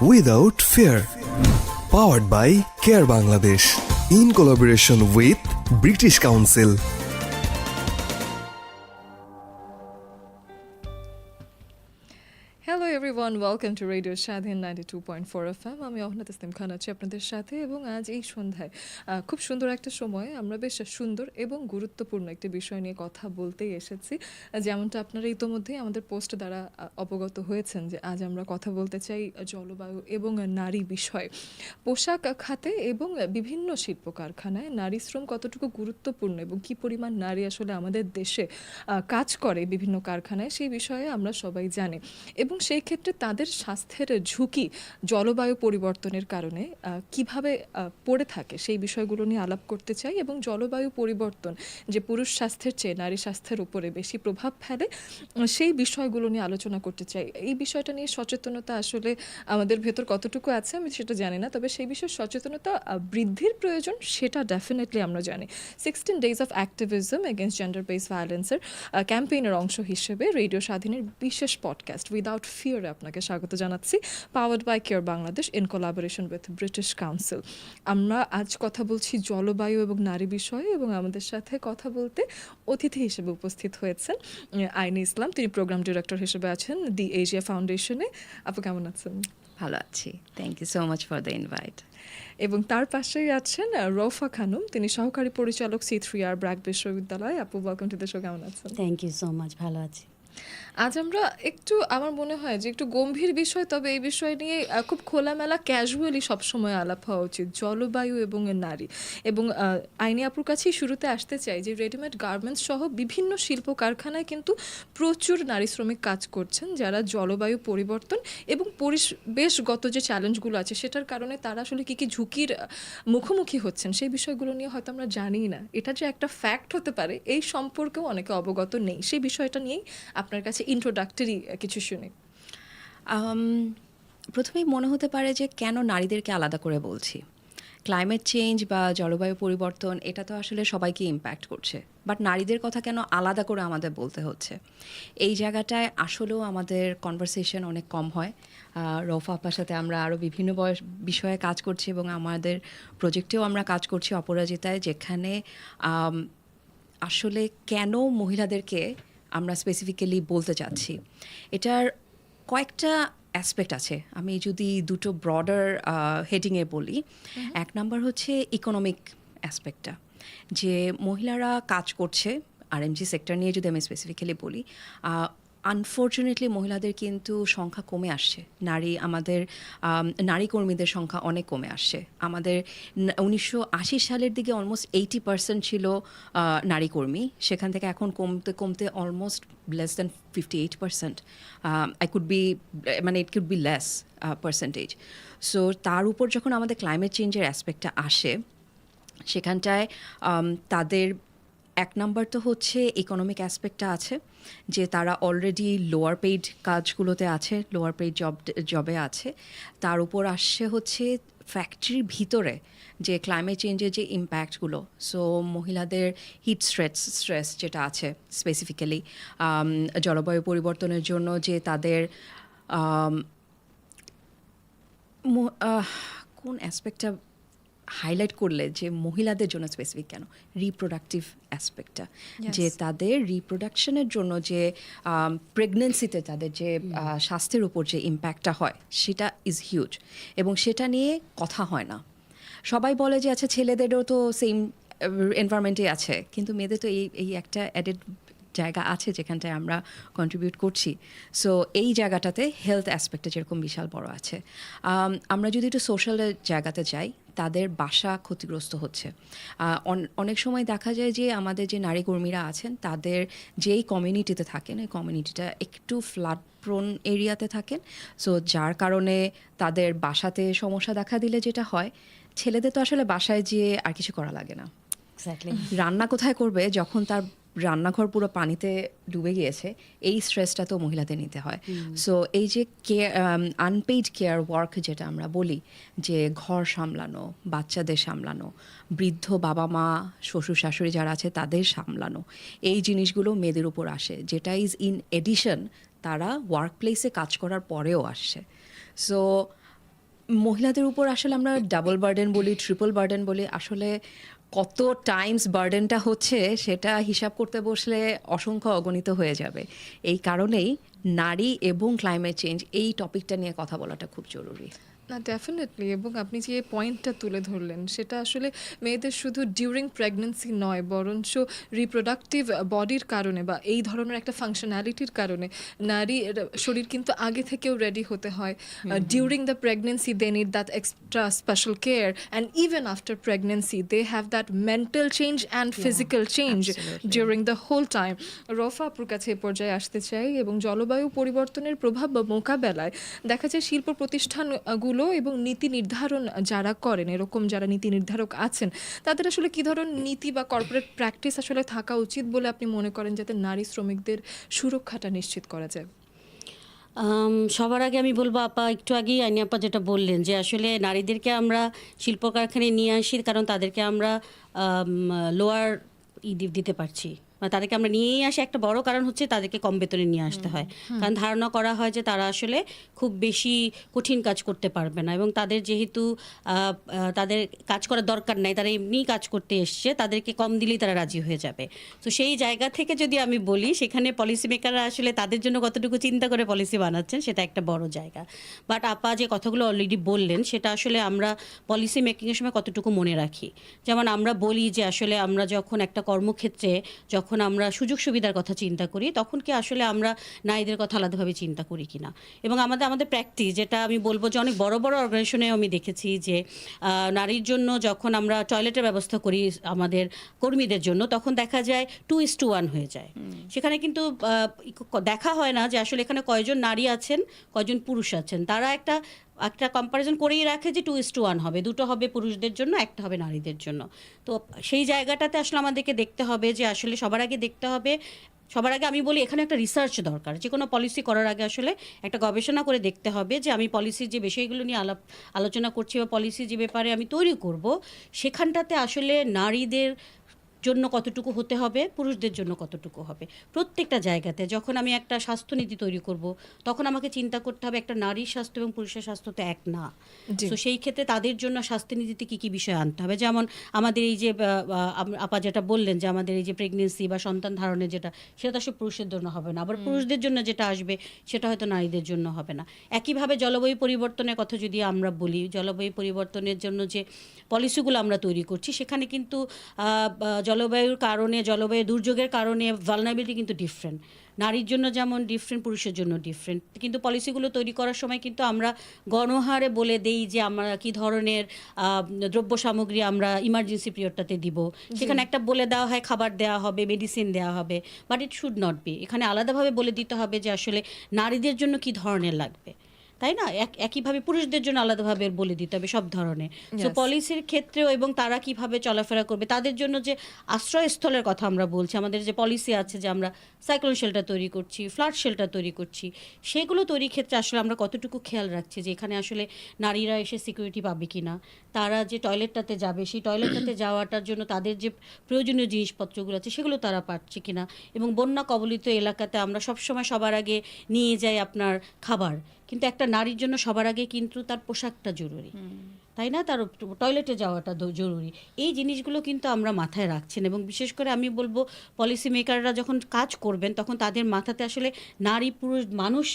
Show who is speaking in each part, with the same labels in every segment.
Speaker 1: Without Fear. Powered by Care Bangladesh. In collaboration with British Council.
Speaker 2: Everyone welcome to radio Swadhin ninety two point four FM M আমি অহনাত ইসলাম খান আছি আপনাদের সাথে এবং আজ এই সন্ধ্যায় খুব সুন্দর একটা সময় আমরা বেশ সুন্দর এবং গুরুত্বপূর্ণ একটি বিষয় নিয়ে কথা বলতেই এসেছি। যেমনটা আপনারা ইতোমধ্যেই আমাদের পোস্ট দ্বারা অবগত হয়েছেন যে আজ আমরা কথা বলতে চাই জলবায়ু এবং নারী বিষয়ে। পোশাক খাতে এবং বিভিন্ন শিল্প কারখানায় নারী শ্রম কতটুকু গুরুত্বপূর্ণ এবং কি পরিমাণ নারী আসলে আমাদের দেশে কাজ করে বিভিন্ন কারখানায় সেই বিষয়ে আমরা সবাই জানি। এবং সেই ক্ষেত্রে তাদের স্বাস্থ্যের ঝুঁকি জলবায়ু পরিবর্তনের কারণে কীভাবে পড়ে থাকে সেই বিষয়গুলো নিয়ে আলাপ করতে চাই এবং জলবায়ু পরিবর্তন যে পুরুষ স্বাস্থ্যের চেয়ে নারী স্বাস্থ্যের উপরে বেশি প্রভাব ফেলে সেই বিষয়গুলো নিয়ে আলোচনা করতে চাই। এই বিষয়টা নিয়ে সচেতনতা আসলে আমাদের ভেতর কতটুকু আছে আমি সেটা জানি না, তবে সেই বিষয়ে সচেতনতা বৃদ্ধির প্রয়োজন সেটা ডেফিনেটলি আমরা জানি। Sixteen days of activism against gender based ভায়োলেন্সের ক্যাম্পেইনের অংশ হিসেবে রেডিও স্বাধীনের বিশেষ পডকাস্ট উইদাউট ফিয়ারে আপনাকে স্বাগত জানাচ্ছি। Powered by CARE Bangladesh in collaboration with British Council আমরা আজ কথা বলছি জলবায়ু এবং নারী বিষয়ে এবং আমাদের সাথে কথা বলতে অতিথি হিসেবে উপস্থিত হয়েছেন আইনি ইসলাম। তিনি প্রোগ্রাম ডিরেক্টর হিসেবে আছেন দি এশিয়া ফাউন্ডেশনে আপু কেমন আছেন?
Speaker 3: ভালো আছি। Thank you so much for the invite
Speaker 2: এবং তার পাশেই আছেন রৌফা খানম। তিনি সহকারী পরিচালক সি থ্রি আর ব্র্যাক বিশ্ববিদ্যালয়। আপু ওয়েলকাম টু দ্য শো কেমন আছেন?
Speaker 4: থ্যাংক ইউ সো মাচ ভালো আছি।
Speaker 2: আজ আমরা একটু, আমার মনে হয় যে একটু গম্ভীর বিষয়, তবে এই বিষয় নিয়ে খুব খোলামেলা ক্যাজুয়ালি সবসময় আলাপ হওয়া উচিত। জলবায়ু এবং নারী। এবং আইনি আপুর কাছেই শুরুতে আসতে চাই যে রেডিমেড গার্মেন্টস সহ বিভিন্ন শিল্প কারখানায় কিন্তু প্রচুর নারী শ্রমিক কাজ করছেন, যারা জলবায়ু পরিবর্তন এবং পরিবেশগত যে চ্যালেঞ্জগুলো আছে, সেটার কারণে তারা আসলে কী কী ঝুঁকির মুখোমুখি হচ্ছেন, সেই বিষয়গুলো নিয়ে হয়তো আমরা জানি না। এটা যে একটা ফ্যাক্ট হতে পারে, এই সম্পর্কেও অনেকে অবগত নেই। সেই বিষয়টা নিয়েই আপনার কাছে ইন্ট্রোডাক্টরি কিছু শুনি।
Speaker 3: Um, প্রথমেই মনে হতে পারে যে কেন নারীদেরকে আলাদা করে বলছি? ক্লাইমেট চেঞ্জ বা জলবায়ু পরিবর্তন এটা তো আসলে সবাইকে ইম্প্যাক্ট করছে। বাট নারীদের কথা কেন আলাদা করে আমাদের বলতে হচ্ছে? এই জায়গাটায় আসলেও আমাদের কনভারসেশন অনেক কম হয়। রৌফা আপার সাথে আমরা আরও বিভিন্ন বয়স বিষয়ে কাজ করছি এবং আমাদের প্রজেক্টেও আমরা কাজ করছি অপরাজিতায় যেখানে আসলে কেন মহিলাদেরকে আমরা স্পেসিফিক্যালি বলতে চাচ্ছি। এটার কয়েকটা অ্যাসপেক্ট আছে। আমি যদি দুটো ব্রডার হেডিংয়ে বলি এক নাম্বার হচ্ছে ইকোনমিক অ্যাসপেক্টটা যে মহিলারা কাজ করছে আর এমজি সেক্টর নিয়ে যদি আমি স্পেসিফিক্যালি বলি আনফর্চুনেটলি মহিলাদের কিন্তু সংখ্যা কমে আসছে। নারী আমাদের নারী কর্মীদের সংখ্যা অনেক কমে আসছে। আমাদের উনিশশো আশি সালের দিকে অলমোস্ট এইটি পার্সেন্ট ছিল নারী কর্মী। সেখান থেকে এখন কমতে কমতে almost less than fifty eight percent I could be মানে it could be less percentage so তার উপর যখন আমাদের ক্লাইমেট চেঞ্জের অ্যাসপেক্টটা আসে, সেখানটায় তাদের এক নাম্বার তো হচ্ছে ইকোনমিক অ্যাসপেক্টটা আছে যে তারা অলরেডি লোয়ার পেইড কাজগুলোতে আছে লোয়ার পেইড জব জবে আছে। তার উপর আসছে হচ্ছে ফ্যাক্টরির ভিতরে যে ক্লাইমেট চেঞ্জের যে ইম্প্যাক্টগুলো সো মহিলাদের হিট স্ট্রেস স্ট্রেস যেটা আছে স্পেসিফিক্যালি জলবায়ু পরিবর্তনের জন্য যে তাদের আহ, কোন অ্যাসপেক্টটা হাইলাইট করলে যে মহিলাদের জন্য স্পেসিফিক কেন? রিপ্রোডাক্টিভ অ্যাসপেক্টটা যে তাদের রিপ্রোডাকশনের জন্য যে প্রেগনেন্সিতে তাদের যে স্বাস্থ্যের উপর যে ইম্প্যাক্টটা হয় সেটা ইজ হিউজ এবং সেটা নিয়ে কথা হয় না। সবাই বলে যে আচ্ছা ছেলেদেরও তো সেম এনভায়রনমেন্টে আছে। কিন্তু মেয়েদের তো এই এই একটা অ্যাডেড জায়গা আছে যেখানটায় আমরা কন্ট্রিবিউট করছি। সো এই জায়গাটাতে হেলথ অ্যাসপেক্টে যেরকম বিশাল বড় আছে। আমরা যদি একটু সোশ্যাল জায়গাতে যাই তাদের বাসা ক্ষতিগ্রস্ত হচ্ছে। অনেক সময় দেখা যায় যে আমাদের যে নারী কর্মীরা আছেন তাদের যেই কমিউনিটিতে থাকেন এই কমিউনিটিটা একটু ফ্লাড প্রোন এরিয়াতে থাকেন। সো যার কারণে তাদের বাসাতে সমস্যা দেখা দিলে যেটা হয় ছেলেদের তো আসলে বাসায় যেয়ে আর কিছু করা লাগে না। রান্না কোথায় করবে যখন তার রান্নাঘর পুরো পানিতে ডুবে গিয়েছে এই স্ট্রেসটা তো মহিলাদের নিতে হয়। সো এই যে কেয়ার আনপেইড কেয়ার ওয়ার্ক যেটা আমরা বলি যে ঘর সামলানো বাচ্চাদের সামলানো বৃদ্ধ বাবা মা শ্বশুর শাশুড়ি যারা আছে তাদের সামলানো এই জিনিসগুলো মেয়েদের উপর আসে। যেটা ইজ ইন এডিশন তারা ওয়ার্ক প্লেসে কাজ করার পরেও আসছে সো মহিলাদের উপর আসলে আমরা ডাবল বার্ডেন বলি ট্রিপল বার্ডেন বলি। আসলে কত টাইমস বার্ডেনটা হচ্ছে সেটা হিসাব করতে বসলে অসংখ্য অগণিত হয়ে যাবে। এই কারণেই নারী এবং ক্লাইমেট চেঞ্জ এই টপিকটা নিয়ে কথা বলাটা খুব জরুরি।
Speaker 2: না ডেফিনেটলি এবং আপনি যে পয়েন্টটা তুলে ধরলেন সেটা আসলে মেয়েদের শুধু ডিউরিং প্রেগনেন্সি নয় বরঞ্চ রিপ্রোডাক্টিভ বডির কারণে বা এই ধরনের একটা ফাংশনালিটির কারণে নারীর শরীর কিন্তু আগে থেকেও রেডি হতে হয়। During the pregnancy they need that extra special care and even after pregnancy they have that mental change and physical change. During the whole time Rafa আপুর কাছে এ পর্যায়ে আসতে চাই এবং জলবায়ু পরিবর্তনের প্রভাব বা মোকাবেলায় দেখা যায় শিল্প প্রতিষ্ঠানগুলো এবং নীতি নির্ধারণ যারা করেন, এরকম যারা নীতি নির্ধারক আছেন, তাদের আসলে কি ধরনের নীতি বা কর্পোরেট প্র্যাকটিস আসলে থাকা উচিত বলে আপনি মনে করেন যাতে নারী শ্রমিকদের সুরক্ষাটা নিশ্চিত করা যায়?
Speaker 4: সবার আগে আমি বলব, আপা একটু আগেই আইনি আপা যেটা বললেন যে আসলে নারীদেরকে আমরা শিল্প কারখানায় নিয়ে আসি কারণ তাদেরকে আমরা লোয়ার দিতে পারছি। তাদেরকে আমরা নিয়েই আসি। একটা বড় কারণ হচ্ছে তাদেরকে কম বেতনে নিয়ে আসতে হয়। কারণ ধারণা করা হয় যে তারা আসলে খুব বেশি কঠিন কাজ করতে পারবে না এবং তাদের যেহেতু তাদের কাজ করার দরকার নাই তারা এমনিই কাজ করতে এসছে তাদেরকে কম দিলেই তারা রাজি হয়ে যাবে। তো সেই জায়গা থেকে যদি আমি বলি সেখানে পলিসি মেকাররা আসলে তাদের জন্য কতটুকু চিন্তা করে পলিসি বানাচ্ছেন সেটা একটা বড় জায়গা। বাট আপা যে কথাগুলো অলরেডি বললেন সেটা আসলে আমরা পলিসি মেকিংয়ের সময় কতটুকু মনে রাখি? যেমন আমরা বলি যে আসলে আমরা যখন একটা কর্মক্ষেত্রে যখন আমরা সুযোগ সুবিধার কথা চিন্তা করি তখন কি আসলে আমরা নারীদের কথা আলাদাভাবে চিন্তা করি কিনা? এবং আমাদের আমাদের প্র্যাকটিস যেটা আমি বলব যে অনেক বড় বড় অর্গানাইজেশনেও আমি দেখেছি যে নারীর জন্য যখন আমরা টয়লেটের ব্যবস্থা করি আমাদের কর্মীদের জন্য তখন দেখা যায় টু ইস টু ওয়ান হয়ে যায়। সেখানে কিন্তু দেখা হয় না যে আসলে এখানে কয়জন নারী আছেন কয়জন পুরুষ আছেন। তারা একটা একটা কম্পারিজন করেই রাখে যে টু ইস টু ওয়ান হবে। দুটো হবে পুরুষদের জন্য, একটা হবে নারীদের জন্য। তো সেই জায়গাটাতে আসলে আমাদেরকে দেখতে হবে যে আসলে সবার আগে দেখতে হবে, সবার আগে আমি বলি এখানে একটা রিসার্চ দরকার। যে কোনো পলিসি করার আগে আসলে একটা গবেষণা করে দেখতে হবে যে আমি পলিসির যে বিষয়গুলো নিয়ে আলাপ, আলোচনা করছি বা পলিসি যে ব্যাপারে আমি তৈরি করব, সেখানটাতে আসলে নারীদের জন্য কতটুকু হতে হবে পুরুষদের জন্য কতটুকু হবে। প্রত্যেকটা জায়গাতে যখন আমি একটা স্বাস্থ্যনীতি তৈরি করব তখন আমাকে চিন্তা করতে হবে একটা নারীর স্বাস্থ্য এবং পুরুষের স্বাস্থ্য তো এক না। তো সেই ক্ষেত্রে তাদের জন্য স্বাস্থ্যনীতিতে কী কী বিষয় আনতে হবে? যেমন আমাদের এই যে আপা যেটা বললেন যে আমাদের এই যে প্রেগনেন্সি বা সন্তান ধারণের যেটা সেটা তো আসলে পুরুষের জন্য হবে না। আবার পুরুষদের জন্য যেটা আসবে সেটা হয়তো নারীদের জন্য হবে না। একইভাবে জলবায়ু পরিবর্তনের কথা যদি আমরা বলি জলবায়ু পরিবর্তনের জন্য যে পলিসিগুলো আমরা তৈরি করছি সেখানে কিন্তু জলবায়ুর কারণে জলবায়ু দুর্যোগের কারণে ভালনাবিলিটি কিন্তু ডিফারেন্ট নারীর জন্য যেমন ডিফারেন্ট পুরুষের জন্য ডিফারেন্ট কিন্তু পলিসিগুলো তৈরি করার সময় কিন্তু আমরা গণহারে বলে দেই যে আমরা কি ধরনের দ্রব্য সামগ্রী আমরা ইমার্জেন্সি পিরিয়ডটাতে দিব। সেখানে একটা বলে দেওয়া হয় খাবার দেওয়া হবে মেডিসিন দেওয়া হবে but it should not be এখানে আলাদাভাবে বলে দিতে হবে যে আসলে নারীদের জন্য কি ধরনের লাগবে। তাই না? এক- একইভাবে পুরুষদের জন্য আলাদাভাবে বলে দিতে হবে সব ধরনের।
Speaker 2: তো
Speaker 4: পলিসির ক্ষেত্রেও এবং তারা কীভাবে চলাফেরা করবে তাদের জন্য যে আশ্রয়স্থলের কথা আমরা বলছি আমাদের যে পলিসি আছে যে আমরা সাইক্লোন শেল্টার তৈরি করছি ফ্লাড শেল্টার তৈরি করছি সেগুলো তৈরির ক্ষেত্রে আসলে আমরা কতটুকু খেয়াল রাখছি যে এখানে আসলে নারীরা এসে সিকিউরিটি পাবে কিনা? তারা যে টয়লেটটাতে যাবে সেই টয়লেটটাতে যাওয়াটার জন্য তাদের যে প্রয়োজনীয় জিনিসপত্রগুলো আছে সেগুলো তারা পাচ্ছে কিনা? এবং বন্যা কবলিত এলাকাতে আমরা সবসময় সবার আগে নিয়ে যাই আপনার খাবার। কিন্তু একটা নারীর জন্য সবার আগে কিন্তু তার পোশাকটা জরুরি। তাই না? তার টয়লেটে যাওয়াটা জরুরি। এই জিনিসগুলো কিন্তু আমরা মাথায় রাখছেন এবং বিশেষ করে আমি বলব পলিসি মেকাররা যখন কাজ করবেন তখন তাদের মাথাতে আসলে নারী পুরুষ মানুষ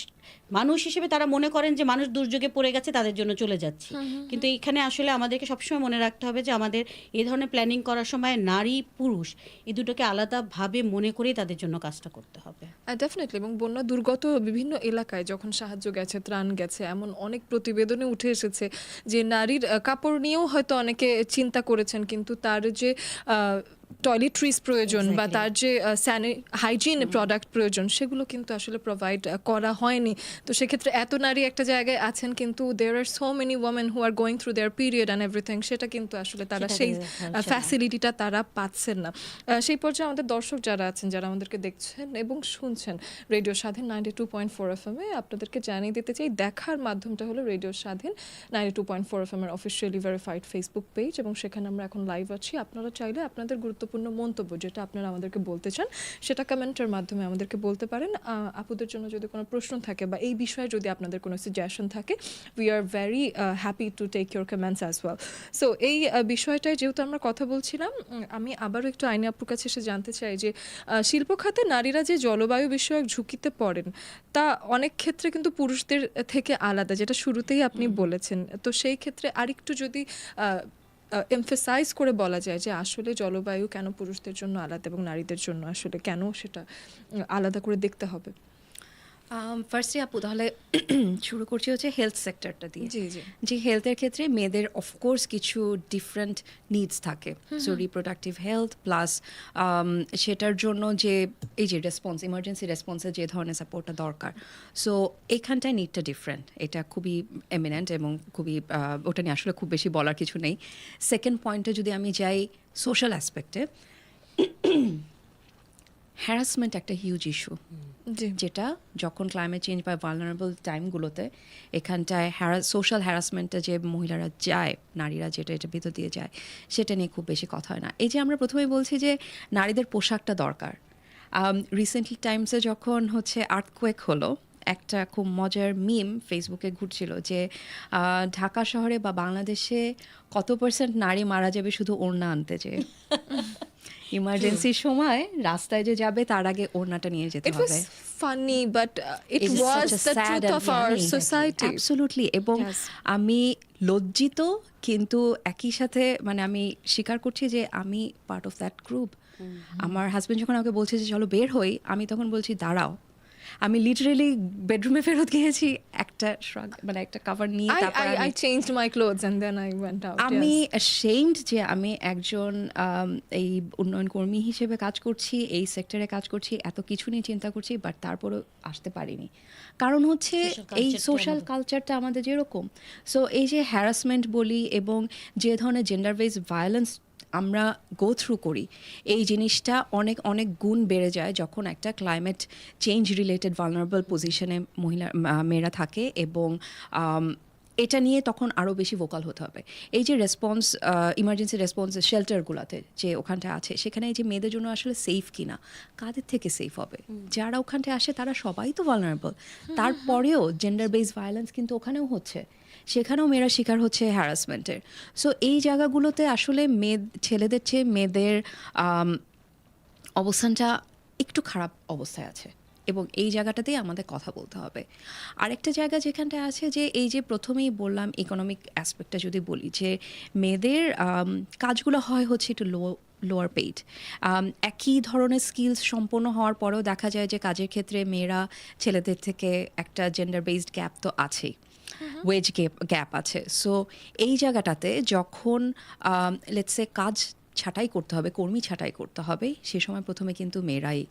Speaker 4: মানুষ হিসেবে তারা মনে করেন যে মানুষ দুর্যোগে পড়ে গেছে তাদের জন্য চলে যাচ্ছে। কিন্তু এখানে আসলে আমাদেরকে সবসময় মনে রাখতে হবে যে আমাদের এই ধরনের প্ল্যানিং করার সময় নারী পুরুষ এই দুটোকে আলাদাভাবে মনে করেই তাদের জন্য কাজটা করতে হবে।
Speaker 2: ডেফিনেটলি এবং বন্যা দুর্গত বিভিন্ন এলাকায় যখন সাহায্য গেছে ত্রাণ গেছে এমন অনেক প্রতিবেদনে উঠে এসেছে যে নারীর কাপড় নিয়েও হয়তো অনেকে চিন্তা করেছেন কিন্তু তার যে টয়লেট্রিজ প্রয়োজন বা তার যে হাইজিন প্রোডাক্ট প্রয়োজন সেগুলো কিন্তু আসলে প্রোভাইড করা হয়নি। তো সেক্ষেত্রে এত নারী একটা জায়গায় আছেন কিন্তু there are so many women who are going through their period and everything সেটা কিন্তু আসলে তারা সেই ফ্যাসিলিটিটা তারা পাচ্ছেন না। সেই পর্যায়ে আমাদের দর্শক যারা আছেন যারা আমাদেরকে দেখছেন এবং শুনছেন radio Swadhin ninety two point four F M আপনাদেরকে জানিয়ে দিতে চাই দেখার মাধ্যমটা হলো radio Swadhin ninety two point four F এর অফিসিয়ালি ভেরিফাইড ফেসবুক পেজ এবং সেখানে আমরা এখন লাইভ আছি। আপনারা চাইলে আপনাদের গুরুত্বপূর্ণ মন্তব্য যেটা আপনারা আমাদেরকে বলতে চান সেটা কমেন্টের মাধ্যমে আমাদেরকে বলতে পারেন। আপুদের জন্য যদি কোনো প্রশ্ন থাকে বা এই বিষয়ে যদি আপনাদের কোনো সাজেশন থাকে we are very happy to take your comments as well so এই বিষয়টায় যেহেতু আমরা কথা বলছিলাম আমি আবারও একটু আইনি আপুর কাছে এসে জানতে চাই যে শিল্প খাতে নারীরা যে জলবায়ু বিষয়ক ঝুঁকিতে পড়েন তা অনেক ক্ষেত্রে কিন্তু পুরুষদের থেকে আলাদা যেটা শুরুতেই আপনি বলেছেন। তো সেই ক্ষেত্রে আরেকটু যদি এমফেসাইজ করে বলা যায় যে আসলে জলবায়ু কেন পুরুষদের জন্য আলাদা এবং নারীদের জন্য আসলে কেন সেটা আলাদা করে দেখতে হবে।
Speaker 3: ফার্স্টে আপু তাহলে শুরু করছি হচ্ছে হেলথ সেক্টরটা দিয়ে।
Speaker 2: জি জি।
Speaker 3: যে হেলথের ক্ষেত্রে মেয়েদের অফকোর্স কিছু ডিফারেন্ট নিডস থাকে। সো রিপ্রোডাক্টিভ হেলথ প্লাস সেটার জন্য যে এই যে রেসপন্স ইমার্জেন্সি রেসপন্সের যে ধরনের সাপোর্টটা দরকার। সো এখানটায় নিডটা ডিফারেন্ট এটা খুবই এমিনেন্ট এবং খুবই ওটা নিয়ে আসলে খুব বেশি বলার কিছু নেই। সেকেন্ড পয়েন্টে যদি আমি যাই সোশ্যাল অ্যাসপেক্টে হ্যারাসমেন্ট একটা হিউজ ইস্যু যেটা যখন ক্লাইমেট চেঞ্জ বা ভালনারেবল টাইমগুলোতে এখানটায় হ্যারা সোশ্যাল হ্যারাসমেন্টটা যে মহিলারা যায় নারীরা যেটা এটা ভিতর দিয়ে যায় সেটা নিয়ে খুব বেশি কথা হয় না। এই যে আমরা প্রথমেই বলছি যে নারীদের পোশাকটা দরকার। রিসেন্টলি টাইমসে যখন হচ্ছে আর্থকোয়েক হলো একটা খুব মজার মিম ফেসবুকে ঘুরছিল যে ঢাকা শহরে বা বাংলাদেশে কত পার্সেন্ট নারী মারা যাবে শুধু ওড়না আনতে যে ইমার্জেন্সির সময় রাস্তায় যে যাবে তার আগে ওড়নাটা নিয়ে যেতে হবে।
Speaker 2: Funny
Speaker 3: but
Speaker 2: it
Speaker 3: was
Speaker 2: the truth
Speaker 3: of
Speaker 2: society.
Speaker 3: Absolutely. এবং আমি লজ্জিত কিন্তু একই সাথে মানে আমি স্বীকার করছি যে আমি পার্ট অফ দ্যাট গ্রুপ আমার হাজবেন্ড যখন আমাকে বলছে যে চলো বের হই আমি তখন বলছি দাঁড়াও। আমি লিটারেলি বেডরুমে ফেরত গিয়েছি একটা shrug, মানে একটা কাভার নিয়ে তারপর আমি
Speaker 2: changed my clothes and then I went out.
Speaker 3: আমি. অ্যাশেমড যে আমি একজন এই উন্নয়ন কর্মী হিসেবে কাজ করছি এই সেক্টরে কাজ করছি এত কিছু নিয়ে চিন্তা করছি বাট তারপরেও আসতে পারিনি কারণ হচ্ছে এই সোশ্যাল কালচারটা আমাদের যেরকম সো এই যে হ্যারাসমেন্ট বলি এবং যে ধরনের জেন্ডার বেস ভায়োলেন্স আমরা গো থ্রু করি। এই জিনিসটা অনেক অনেক গুণ বেড়ে যায় যখন একটা ক্লাইমেট চেঞ্জ রিলেটেড ভালনারেবল পজিশনে মহিলা মেয়েরা থাকে এবং এটা নিয়ে তখন আরও বেশি ভোকাল হতে হবে। এই যে রেসপন্স ইমার্জেন্সি রেসপন্স শেল্টারগুলোতে যে ওখানটা আছে সেখানে এই যে মেয়েদের জন্য আসলে সেফ কিনা কাদের থেকে সেফ হবে? যারা ওখানটায় আসে তারা সবাই তো ভালনারেবল তারপরেও জেন্ডার বেস ভায়োলেন্স কিন্তু ওখানেও হচ্ছে। সেখানেও মেয়েরা শিকার হচ্ছে হ্যারাসমেন্টের সো এই জায়গাগুলোতে আসলে মেয়ে ছেলেদের চেয়ে মেয়েদের অবস্থানটা একটু খারাপ অবস্থায় আছে। এবং এই জায়গাটাতেই আমাদের কথা বলতে হবে। আরেকটা জায়গা যেখানটায় আছে যে, এই যে প্রথমেই বললাম ইকোনমিক অ্যাসপেক্টটা যদি বলি, যে মেয়েদের কাজগুলো হয় হচ্ছে একটু লো লোয়ার পেইড একই ধরনের স্কিলস সম্পন্ন হওয়ার পরেও দেখা যায় যে কাজের ক্ষেত্রে মেয়েরা ছেলেদের থেকে একটা জেন্ডার বেসড গ্যাপ তো আছেই। ওয়েজ গ্যাপ গ্যাপ আছে। সো এই জায়গাটাতে যখন লেটসে কাজ ছাঁটাই করতে হবে কর্মী ছাঁটাই করতে হবে সে সময় প্রথমে কিন্তু মেয়েরাই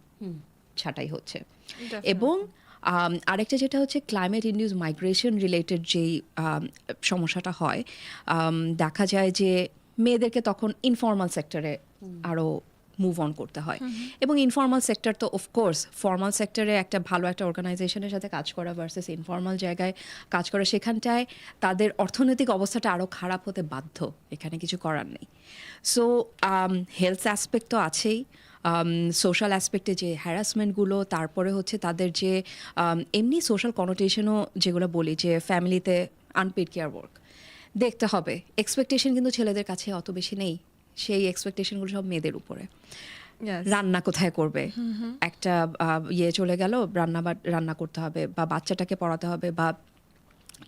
Speaker 3: ছাঁটাই হচ্ছে। এবং আম, আরেকটা যেটা হচ্ছে ক্লাইমেট ইন্ডিউস মাইগ্রেশন রিলেটেড যেই আম, সমস্যাটা হয় দেখা যায় যে মেয়েদেরকে তখন ইনফর্মাল সেক্টরে আরও মুভ অন করতে হয়। এবং ইনফর্মাল সেক্টর তো অফকোর্স ফর্মাল সেক্টরে একটা ভালো একটা অর্গানাইজেশনের সাথে কাজ করা ভার্সেস ইনফর্মাল জায়গায় কাজ করা। সেখানটায় তাদের অর্থনৈতিক অবস্থাটা আরও খারাপ হতে বাধ্য। এখানে কিছু করার নেই। সো হেলথ অ্যাসপেক্ট তো আছেই। সোশ্যাল অ্যাসপেক্টে যে হ্যারাসমেন্টগুলো তারপরে হচ্ছে তাদের যে um, এমনি সোশ্যাল কনোটেশনও যেগুলো বলি যে ফ্যামিলিতে আনপেড কেয়ার ওয়ার্ক দেখতে হবে। এক্সপেকটেশন কিন্তু ছেলেদের কাছে অত বেশি নেই। সেই এক্সপেকটেশনগুলো সব মেয়েদের উপরে। রান্না কোথায় করবে? একটা ইয়ে চলে গেল রান্না বা রান্না করতে হবে বা বাচ্চাটাকে পড়াতে হবে বা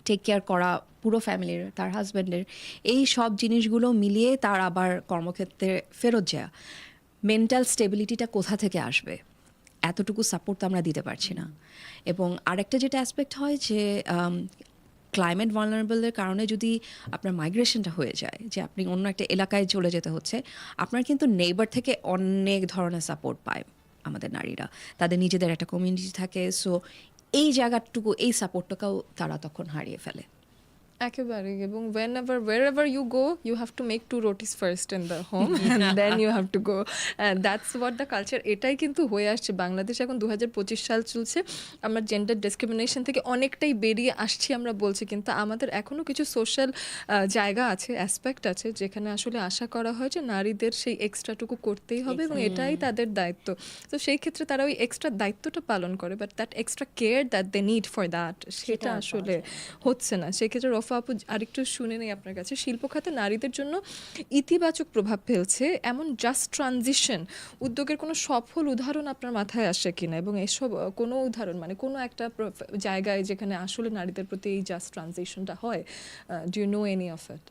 Speaker 3: টেক কেয়ার করা পুরো ফ্যামিলির তার হাজব্যান্ডের এই সব জিনিসগুলো মিলিয়ে তার আবার কর্মক্ষেত্রে ফেরত যাওয়া। মেন্টাল স্টেবিলিটিটা কোথা থেকে আসবে? এতটুকু সাপোর্ট তো আমরা দিতে পারছি না। এবং আরেকটা যেটা অ্যাসপেক্ট হয় যে ক্লাইমেট ভালনারেবলের কারণে যদি আপনার মাইগ্রেশনটা হয়ে যায়, যে আপনি অন্য একটা এলাকায় চলে যেতে হচ্ছে, আপনার কিন্তু নেইবার থেকে অনেক ধরনের সাপোর্ট পায় আমাদের নারীরা। তাদের নিজেদের একটা কমিউনিটি থাকে সো এই জায়গাটুকু, এই সাপোর্টটাকেও তারা তখন হারিয়ে ফেলে।
Speaker 2: একেবারে এবং whenever wherever you go you have to make two rotis first in the home and then you have to go that's what the culture এটাই কিন্তু হয়ে আসছে। বাংলাদেশ এখন দু হাজার পঁচিশ সাল চলছে। আমরা জেন্ডার ডিসক্রিমিনেশন থেকে অনেকটাই বেরিয়ে আসছি আমরা বলছি কিন্তু আমাদের এখনও কিছু সোশ্যাল জায়গা আছে অ্যাসপেক্ট আছে যেখানে আসলে আশা করা হয় যে নারীদের সেই এক্সট্রাটুকু করতেই হবে এবং এটাই তাদের দায়িত্ব। তো সেই ক্ষেত্রে তারা ওই এক্সট্রা দায়িত্বটা পালন করে but that extra care that they need for that সেটা আসলে হচ্ছে না। সেক্ষেত্রে রফা আপু, আরেকটু শুনে নেই আপনার কাছে। শিল্প খাতে নারীদের জন্য ইতিবাচক প্রভাব ফেলছে। এমন জাস্ট ট্রানজিশন উদ্যোগের কোনো সফল উদাহরণ আপনার মাথায় আসে কিনা? এবং এসব কোনো উদাহরণ মানে কোনো একটা জায়গায় যেখানে আসলে নারীদের প্রতি এই জাস্ট ট্রানজিশনটা হয় do you know any of it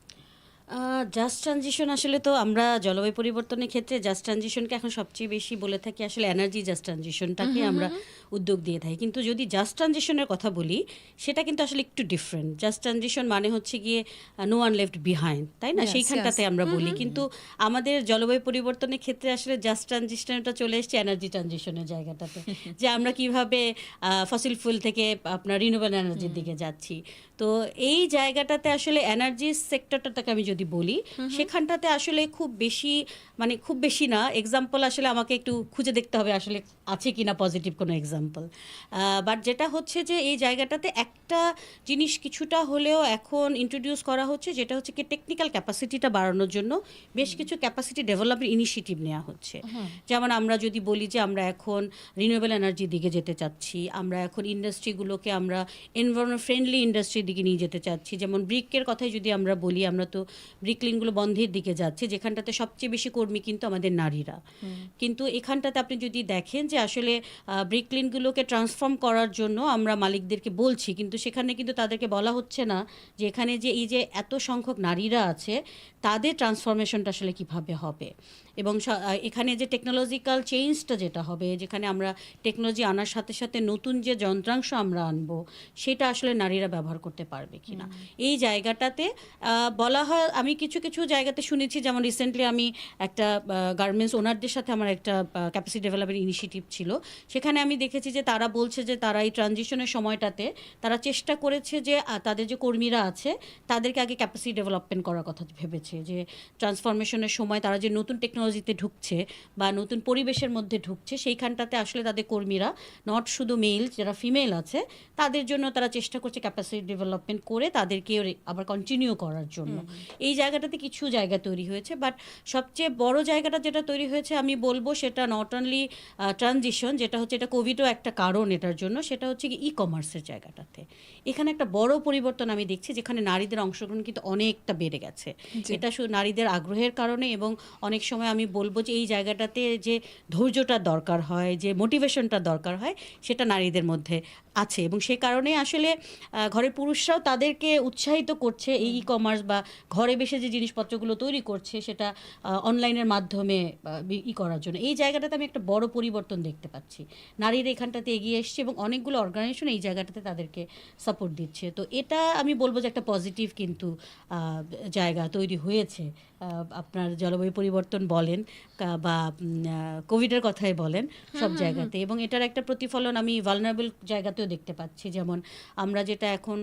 Speaker 4: just transition আসলে তো আমরা জলবায়ু পরিবর্তনের ক্ষেত্রে জাস্ট ট্রানজিশনকে এখন সবচেয়ে বেশি বলে থাকি আসলে এনার্জি জাস্ট ট্রানজিশনটাকে আমরা উদ্যোগ দিয়ে থাকি। কিন্তু যদি জাস্ট ট্রানজিশনের কথা বলি সেটা কিন্তু আসলে একটু ডিফারেন্ট জাস্ট ট্রানজিশন মানে হচ্ছে গিয়ে নো ওয়ান লেফট বিহাইন্ড তাই না? সেইখানটাতে আমরা বলি। কিন্তু আমাদের জলবায়ু পরিবর্তনের ক্ষেত্রে আসলে জাস্ট ট্রানজিশনটা চলে এসছে এনার্জি ট্রানজিশনের জায়গাটাতে। যে আমরা কীভাবে ফসিল ফুল থেকে আপনার রিনিউয়েবল এনার্জির দিকে যাচ্ছি। তো এই জায়গাটাতে আসলে এনার্জি সেক্টরটাকে আমি যদি বলি সেখানটাতে আসলে খুব বেশি মানে খুব বেশি না। এক্সাম্পল আসলে আমাকে একটু খুঁজে দেখতে হবে আসলে আছে কিনা পজিটিভ কোনো এক্সাম্পল বাট যেটা হচ্ছে যে এই জায়গাটাতে একটা জিনিস কিছুটা হলেও এখন ইন্ট্রোডিউস করা হচ্ছে যেটা হচ্ছে কি টেকনিক্যাল ক্যাপাসিটিটা বাড়ানোর জন্য বেশ কিছু ক্যাপাসিটি ডেভেলপমেন্ট ইনিশিয়েটিভ নেওয়া হচ্ছে। যেমন আমরা যদি বলি যে আমরা এখন রিনিউয়েবল এনার্জির দিকে যেতে চাচ্ছি আমরা এখন ইন্ডাস্ট্রিগুলোকে আমরা এনভায়রনমেন্ট ফ্রেন্ডলি ইন্ডাস্ট্রির দিকে নিয়ে যেতে চাচ্ছি। যেমন ব্রিকের কথাই যদি আমরা বলি আমরা তো ব্রিকলিনগুলো বন্ধের দিকে যাচ্ছে যেখানটাতে সবচেয়ে বেশি কর্মী কিন্তু আমাদের নারীরা। কিন্তু এখানটাতে আপনি যদি দেখেন যে আসলে ব্রিকলিনগুলোকে ট্রান্সফর্ম করার জন্য আমরা মালিকদেরকে বলছি কিন্তু সেখানে কিন্তু তাদেরকে বলা হচ্ছে না যে এখানে যে এই যে এত সংখ্যক নারীরা আছে তাদের ট্রান্সফরমেশনটা আসলে কীভাবে হবে। এবং এখানে যে টেকনোলজিক্যাল চেঞ্জটা যেটা হবে যেখানে আমরা টেকনোলজি আনার সাথে সাথে নতুন যে যন্ত্রাংশ আমরা আনব সেটা আসলে নারীরা ব্যবহার করতে পারবে কিনা। এই জায়গাটাতে বলা হয় আমি কিছু কিছু জায়গাতে শুনেছি যেমন রিসেন্টলি আমি একটা গার্মেন্টস ওনারদের সাথে আমার একটা ক্যাপাসিটি ডেভেলপমেন্ট ইনিশিয়েটিভ ছিল। সেখানে আমি দেখেছি যে তারা বলছে যে তারা এই ট্রানজিশনের সময়টাতে তারা চেষ্টা করেছে যে তাদের যে কর্মীরা আছে তাদেরকে আগে ক্যাপাসিটি ডেভেলপমেন্ট করার কথা ভেবেছে। যে ট্রান্সফরমেশনের সময় তারা যে নতুন টেকনোলজিতে ঢুকছে বা নতুন পরিবেশের মধ্যে ঢুকছে সেইখানটাতে আসলে তাদের কর্মীরা নট শুধু মেল যারা ফিমেল আছে তাদের জন্য তারা চেষ্টা করছে ক্যাপাসিটি ডেভেলপমেন্ট করে তাদেরকে আবার কন্টিনিউ করার জন্য। এই জায়গাটাতে কিছু জায়গা তৈরি হয়েছে বাট সবচেয়ে বড় জায়গাটা যেটা তৈরি হয়েছে আমি বলব সেটা নট অনলি ট্রানজিশন যেটা হচ্ছে এটা কোভিডও একটা কারণ এটার জন্য সেটা হচ্ছে কি ই কমার্সের জায়গাটাতে। এখানে একটা বড় পরিবর্তন আমি দেখছি যেখানে নারীদের অংশগ্রহণ কিন্তু অনেকটা বেড়ে গেছে। এটা শুধু নারীদের আগ্রহের কারণে এবং অনেক সময় আমি বলব যে এই জায়গাটাতে যে ধৈর্যটা দরকার হয়, যে মোটিভেশনটা দরকার হয়, সেটা নারীদের মধ্যে আছে এবং সে কারণে আসলে ঘরের পুরুষরাও তাদেরকে উৎসাহিত করছে এই ই কমার্স বা ঘরে বসে যে জিনিসপত্রগুলো তৈরি করছে সেটা অনলাইনের মাধ্যমে ই করার জন্য। এই জায়গাটাতে আমি একটা বড় পরিবর্তন দেখতে পাচ্ছি। নারীর এখানটাতে এগিয়ে এসছে এবং অনেকগুলো অর্গানাইজেশন এই জায়গাটাতে তাদেরকে সাপোর্ট দিচ্ছে। তো এটা আমি বলব যে একটা পজিটিভ কিন্তু জায়গা তৈরি হয়েছে। আপনার জলবায়ু পরিবর্তন বলেন বা কোভিডের কথাই বলেন সব জায়গাতে। এবং এটার একটা প্রতিফলন আমি ভালনারেবল জায়গাতেও দেখতে পাচ্ছি। যেমন আমরা যেটা এখন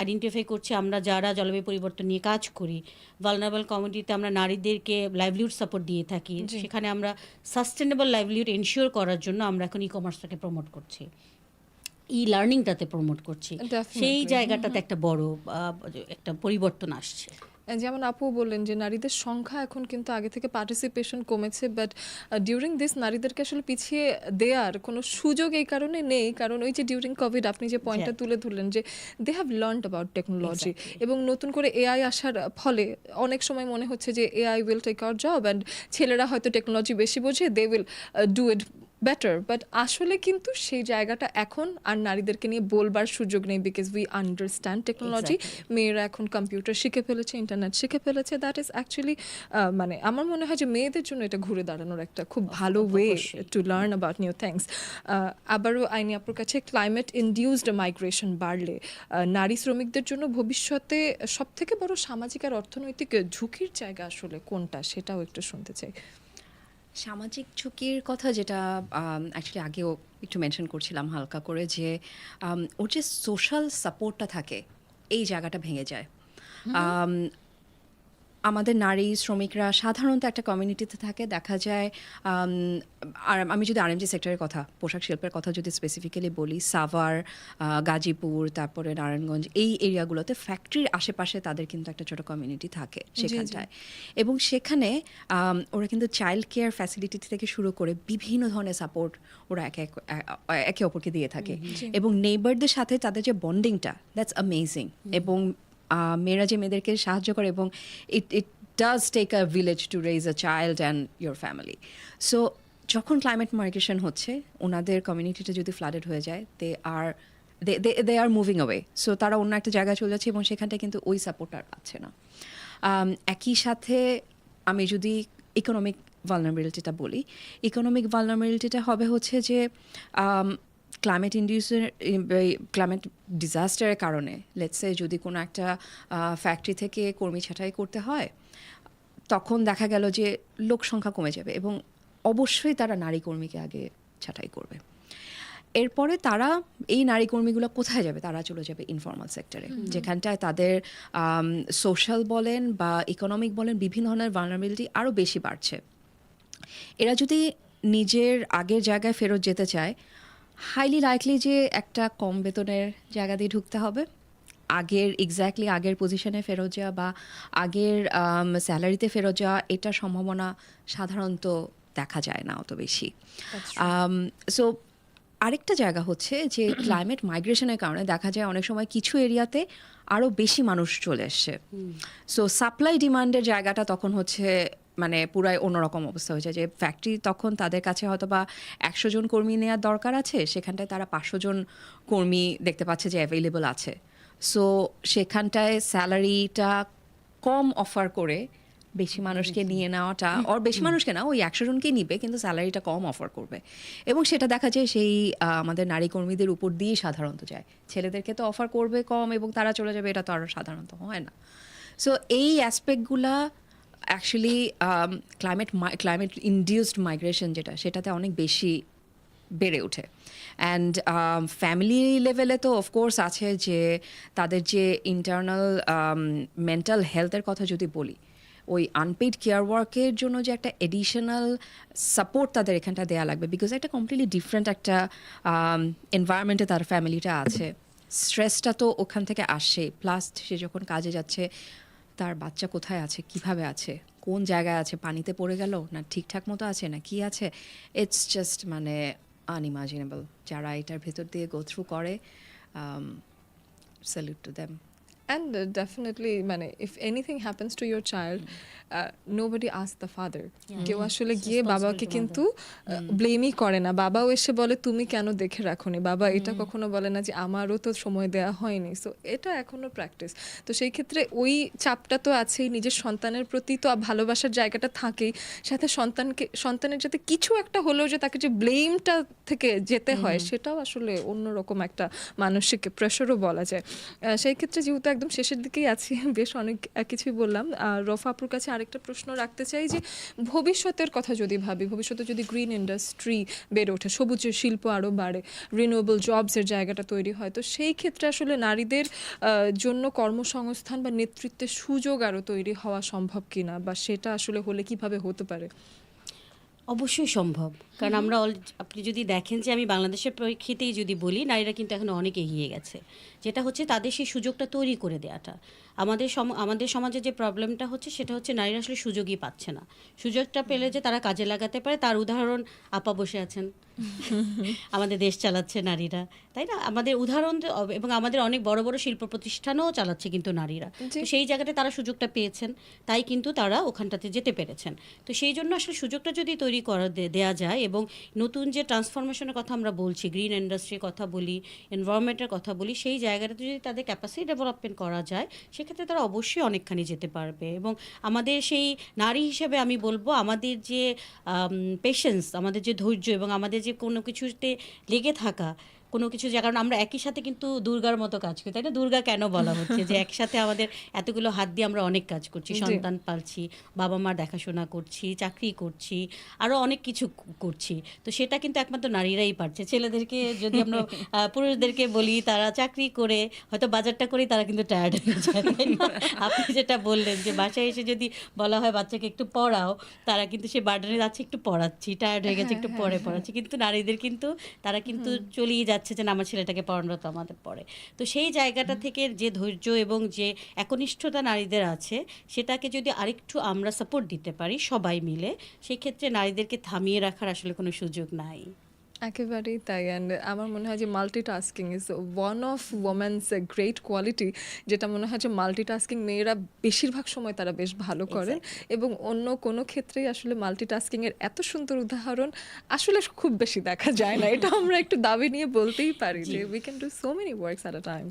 Speaker 4: আইডেন্টিফাই করছি আমরা যারা জলবায়ু পরিবর্তন নিয়ে কাজ করি ভালনারেবল কমিউনিটিতে আমরা নারীদেরকে লাইভলিহুড সাপোর্ট দিয়ে থাকি। সেখানে আমরা সাস্টেনেবল লাইভলিহুড এনশিওর করার জন্য আমরা এখন ই কমার্সটাকে প্রমোট করছি। ই লার্নিংটাতে প্রমোট করছি সেই জায়গাটাতে একটা বড় একটা পরিবর্তন আসছে।
Speaker 2: যেমন আপু বললেন যে নারীদের সংখ্যা এখন কিন্তু আগে থেকে পার্টিসিপেশন কমেছে বাট ডিউরিং দিস নারীদেরকে আসলে পিছিয়ে দেওয়ার কোনো সুযোগ এই কারণে নেই। কারণ ওই যে ডিউরিং কোভিড আপনি যে পয়েন্টটা তুলে ধরলেন যে they have learn about technology এবং নতুন করে এআই আসার ফলে অনেক সময় মনে হচ্ছে যে AI will take our job and ছেলেরা হয়তো টেকনোলজি বেশি বোঝে they will do it better but আসলে কিন্তু সেই জায়গাটা এখন আর নারীদেরকে নিয়ে বলবার সুযোগ নেই বিকজ উই আন্ডারস্ট্যান্ড টেকনোলজি মেয়েরা এখন কম্পিউটার শিখে ফেলেছে ইন্টারনেট শিখে ফেলেছে দ্যাট ইজ অ্যাকচুয়ালি মানে আমার মনে হয় যে মেয়েদের জন্য এটা ঘুরে দাঁড়ানোর একটা খুব ভালো way to learn about new things আবারও আইনি আপুর কাছে ক্লাইমেট ইনডিউসড মাইগ্রেশন বাড়লে নারী শ্রমিকদের জন্য ভবিষ্যতে সব থেকে বড় সামাজিক আর অর্থনৈতিক ঝুঁকির জায়গা আসলে কোনটা সেটাও একটু শুনতে চাই।
Speaker 3: সামাজিক ঝুঁকির কথা যেটা অ্যাকচুয়ালি আগেও একটু মেনশন করছিলাম হালকা করে যে ওর যে সোশ্যাল সাপোর্টটা থাকে এই জায়গাটা ভেঙে যায়। আমাদের নারী শ্রমিকরা সাধারণত একটা কমিউনিটিতে থাকে। দেখা যায় আর আমি যদি আরএমজি সেক্টরের কথা পোশাক শিল্পের কথা যদি স্পেসিফিক্যালি বলি সাভার গাজীপুর তারপরে নারায়ণগঞ্জ এই এরিয়াগুলোতে ফ্যাক্টরির আশেপাশে তাদের কিন্তু একটা ছোট কমিউনিটি থাকে সেখানটায়। এবং সেখানে ওরা কিন্তু চাইল্ড কেয়ার ফ্যাসিলিটি থেকে শুরু করে বিভিন্ন ধরনের সাপোর্ট ওরা একে এক- একে অপরকে দিয়ে থাকে। এবং নেইবারদের সাথে তাদের যে বন্ডিংটা দ্যাটস অ্যামেজিং এবং মেয়েরা যে মেয়েদেরকে সাহায্য করে এবং it it does take a village to raise a child and your family so যখন ক্লাইমেট মাইগ্রেশন হচ্ছে, ওনাদের কমিউনিটিটা যদি ফ্লাডেড হয়ে যায় they are they are moving away so তারা অন্য একটা জায়গায় চলে যাচ্ছে এবং সেখানটায় কিন্তু ওই সাপোর্ট আর পাচ্ছে না। একই সাথে আমি যদি ইকোনমিক ভালনারেবিলিটিটা বলি ইকোনমিক ভালনারেবিলিটিটা হবে হচ্ছে যে ক্লাইমেট ইন্ডিউসের ক্লাইমেট ডিজাস্টারের কারণে লেটসে যদি কোনো একটা ফ্যাক্টরি থেকে কর্মী ছাঁটাই করতে হয় তখন দেখা গেল যে লোক সংখ্যা কমে যাবে এবং অবশ্যই তারা নারী কর্মীকে আগে ছাঁটাই করবে। এরপরে তারা এই নারী কর্মীগুলো কোথায় যাবে? তারা চলে যাবে ইনফর্মাল সেক্টরে যেখানটায় তাদের সোশ্যাল বলেন বা ইকোনমিক বলেন বিভিন্ন ধরনের ভালনারেবিলিটি আরও বেশি বাড়ছে। এরা যদি নিজের আগের জায়গায় ফেরত যেতে চায় হাইলি লাইকলি যে একটা কম বেতনের জায়গা দিয়ে ঢুকতে হবে। আগের এক্স্যাক্টলি আগের পজিশনে ফেরত যাওয়া বা আগের স্যালারিতে ফেরত যাওয়া এটার সম্ভাবনা সাধারণত দেখা যায় না অত বেশি। সো আরেকটা জায়গা হচ্ছে যে ক্লাইমেট মাইগ্রেশনের কারণে দেখা যায় অনেক সময় কিছু এরিয়াতে আরও বেশি মানুষ চলে এসছে। সো সাপ্লাই ডিমান্ডের জায়গাটা তখন হচ্ছে মানে পুরাই অন্যরকম অবস্থা হয়ে যায় যে ফ্যাক্টরি তখন তাদের কাছে হয়তো বা একশো জন কর্মী নেওয়ার দরকার আছে সেখানটায় তারা পাঁচশো জন কর্মী দেখতে পাচ্ছে যে অ্যাভেলেবল আছে। সো সেখানটায় স্যালারিটা কম অফার করে বেশি মানুষকে নিয়ে নেওয়াটা ওর বেশি মানুষকে না ওই একশো জনকেই নিবে কিন্তু স্যালারিটা কম অফার করবে। এবং সেটা দেখা যায় সেই আমাদের নারী কর্মীদের উপর দিয়েই সাধারণত যায়। ছেলেদেরকে তো অফার করবে কম এবং তারা চলে যাবে এটা তো আরও সাধারণত হয় না। সো এই অ্যাসপেক্টগুলা actually climate climate induced migration যেটা, সেটাতে অনেক বেশি বেড়ে ওঠে। অ্যান্ড ফ্যামিলি লেভেলে তো অফকোর্স আছে যে, তাদের যে ইন্টারনাল মেন্টাল হেলথের কথা যদি বলি, ওই আনপেড কেয়ার ওয়ার্কের জন্য যে একটা এডিশনাল সাপোর্ট তাদের এখানটা দেওয়া লাগবে। বিকজ একটা কমপ্লিটলি ডিফারেন্ট একটা এনভায়রনমেন্টে তার ফ্যামিলিটা আছে। স্ট্রেসটা তো ওখান থেকে আসে। প্লাস সে যখন কাজে যাচ্ছে তার বাচ্চা কোথায় আছে, কীভাবে আছে, কোন জায়গায় আছে, পানিতে পড়ে গেল না ঠিকঠাক মতো আছে, না কি আছে? ইটস জাস্ট মানে আনইমাজিনেবল যারা এটার ভেতর দিয়ে গো থ্রু করে salute to them
Speaker 2: And uh, definitely, মানে if anything happens to your child, uh, nobody asks the father. কেউ আসলে গিয়ে বাবাকে কিন্তু ব্লেমই করে না। বাবাও এসে বলে তুমি কেন দেখে রাখোনি? বাবা এটা কখনো বলে না যে আমারও তো সময় দেওয়া হয়নি। সো এটা এখনও প্র্যাকটিস তো সেই ক্ষেত্রে ওই চাপটা তো আছেই। নিজের সন্তানের প্রতি তো ভালোবাসার জায়গাটা থাকেই। সাথে সন্তানকে সন্তানের যাতে কিছু একটা হলেও যে তাকে যে ব্লেমটা থেকে যেতে হয় সেটাও আসলে অন্যরকম একটা মানসিক প্রেশারও বলা যায়। সেই ক্ষেত্রে যেহেতু একদম শেষের দিকেই আছি। বেশ অনেক কিছুই বললাম। রফা আপুর কাছে আরেকটা প্রশ্ন রাখতে চাই যে, ভবিষ্যতের কথা যদি ভাবি, ভবিষ্যতে যদি গ্রিন ইন্ডাস্ট্রি বেড়ে ওঠে, সবুজ শিল্প আরও বাড়ে রিনিউয়েবল জবসের জায়গাটা তৈরি হয়, তো সেই ক্ষেত্রে আসলে নারীদের জন্য কর্মসংস্থান বা নেতৃত্বের সুযোগ আরও তৈরি হওয়া সম্ভব কিনা বা সেটা আসলে হলে কীভাবে হতে পারে?
Speaker 4: অবশ্যই সম্ভব। কারণ আমরা all- আপনি যদি দেখেন যে আমি বাংলাদেশের প্রেক্ষিতেই যদি বলি নারীরা কিন্তু এখন অনেক এগিয়ে গেছে। যেটা হচ্ছে তাদের সেই সুযোগটা তৈরি করে দেওয়াটা আমাদের সম আমাদের সমাজে যে প্রবলেমটা হচ্ছে সেটা হচ্ছে নারীরা আসলে সুযোগই পাচ্ছে না। সুযোগটা পেলে যে তারা কাজে লাগাতে পারে তার উদাহরণ আপা বসে আছেন। আমাদের দেশ চালাচ্ছে নারীরা। তাই না? আমাদের উদাহরণ এবং আমাদের অনেক বড় বড় শিল্প প্রতিষ্ঠানও চালাচ্ছে কিন্তু নারীরা। তো সেই জায়গাতে তারা সুযোগটা পেয়েছেন। তাই কিন্তু তারা ওখানটাতে যেতে পেরেছেন। তো সেই জন্য আসলে সুযোগটা যদি তৈরি করা দেওয়া দেয়া যায় এবং নতুন যে ট্রান্সফরমেশনের কথা আমরা বলছি গ্রিন ইন্ডাস্ট্রির কথা বলি এনভায়রনমেন্টের কথা বলি, সেই জায়গাটাতে যদি তাদের ক্যাপাসিটি ডেভেলপমেন্ট করা যায়, সেক্ষেত্রে তারা অবশ্যই অনেকখানি যেতে পারবে এবং আমাদের সেই নারী হিসেবে আমি বলব, আমাদের যে পেশেন্স আমাদের যে ধৈর্য এবং আমাদের যে কোনো কিছুতে লেগে থাকা কোনো কিছু যে কারণ আমরা একই সাথে কিন্তু দুর্গার মতো কাজ করি তাই না? দুর্গা কেন বলা হচ্ছে? যে একসাথে আমাদের এতগুলো হাত দিয়ে আমরা অনেক কাজ করছি সন্তান পালছি বাবা মার দেখাশোনা করছি চাকরি করছি আরও অনেক কিছু করছি। তো সেটা কিন্তু একমাত্র নারীরাই পারছে। ছেলেদেরকে যদি আমরা পুরুষদেরকে বলি তারা চাকরি করে হয়তো বাজারটা করেই তারা কিন্তু টায়ার্ড হয়ে যায় আপনি যেটা বললেন যে বাসায় এসে যদি বলা হয় বাচ্চাকে একটু পড়াও তারা কিন্তু সে বার্ডেনে যাচ্ছে একটু পড়াচ্ছি টায়ার্ড হয়ে গেছে একটু পরে পড়াচ্ছি। কিন্তু নারীদের কিন্তু তারা কিন্তু চলেই যাচ্ছে। যে না আমার ছেলেটাকে পড়ানোটা তো আমাদের পড়ে। তো সেই জায়গাটা থেকে যে ধৈর্য এবং যে একনিষ্ঠতা নারীদের আছে সেটাকে যদি আরেকটু আমরা সাপোর্ট দিতে পারি সবাই মিলে সেক্ষেত্রে নারীদেরকে থামিয়ে রাখার আসলে কোনো সুযোগ নাই।
Speaker 2: একেবারেই তাই অ্যান্ড আমার মনে হয় যে multitasking is one of women's great quality যেটা মনে হয় যে মাল্টিটাস্কিং মেয়েরা বেশিরভাগ সময় তারা বেশ ভালো করেন এবং অন্য কোনো ক্ষেত্রেই আসলে মাল্টিটাস্কিং এর এত সুন্দর উদাহরণ আসলে খুব বেশি দেখা যায় না। এটা আমরা একটু দাবি নিয়ে বলতেই পারি যে we can do so many works at a time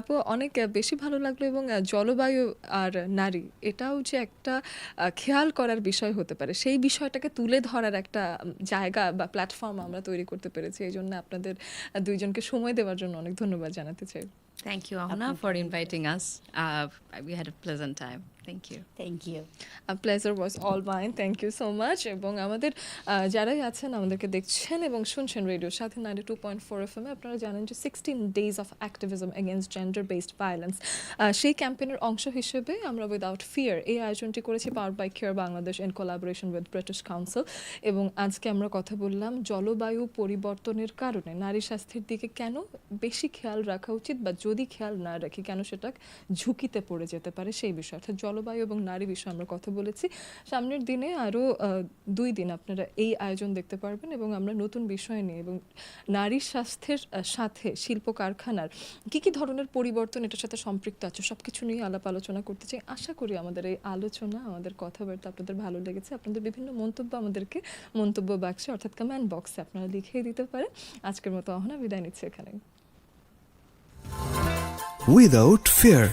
Speaker 2: আপু অনেক বেশি ভালো লাগল এবং জলবায়ু আর নারী এটাও যে একটা খেয়াল করার বিষয় হতে পারে। সেই বিষয়টাকে তুলে ধরার একটা জায়গা বা প্ল্যাটফর্ম আমরা তৈরি করতে পেরেছি এই জন্য আপনাদের দুইজনকে সময় দেওয়ার জন্য অনেক ধন্যবাদ জানাতে চাই
Speaker 5: thank you Ahna for inviting us. Had we had a pleasant Thank you.
Speaker 4: Thank you
Speaker 2: pleasure was all mine thank you so much এবং আমাদের যারাই আছেন আমাদেরকে দেখছেন এবং শুনছেন রেডিও সাথে ninety two point four F এমে আপনারা জানেন যে sixteen days of activism against gender based violence সেই ক্যাম্পেনের অংশ হিসেবে আমরা উইদাউট ফিয়ার এই আয়োজনটি করেছি power by care Bangladesh in collaboration with British Council এবং আজকে আমরা কথা বললাম জলবায়ু পরিবর্তনের কারণে। নারী স্বাস্থ্যের দিকে কেন বেশি খেয়াল রাখা উচিত বা যদি খেয়াল না রাখি কেন সেটা ঝুঁকিতে পড়ে যেতে পারে সেই বিষয়ে। অর্থাৎ জলবায়ু এবং নারী বিষয়ে আমরা কথা বলেছি। সামনের দিনে আরও দুই দিন আপনারা এই আয়োজন দেখতে পারবেন এবং আমরা নতুন বিষয় নিয়ে এবং নারী স্বাস্থ্যের সাথে শিল্প কারখানার কী কী ধরনের পরিবর্তন এটার সাথে সম্পৃক্ত আছে সব কিছু নিয়ে আলাপ আলোচনা করতে চাই। আশা করি আমাদের এই আলোচনা, আমাদের কথাবার্তা আপনাদের ভালো লেগেছে। আপনাদের বিভিন্ন মন্তব্য আমাদেরকে মন্তব্য বাক্সে অর্থাৎ কমেন্ট বক্সে আপনারা লিখিয়ে দিতে পারেন। আজকের মতো অহনা, বিদায় নিচ্ছে এখানে
Speaker 1: Without Fear.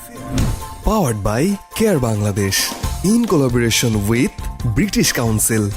Speaker 1: Powered by Care Bangladesh. In collaboration with British Council.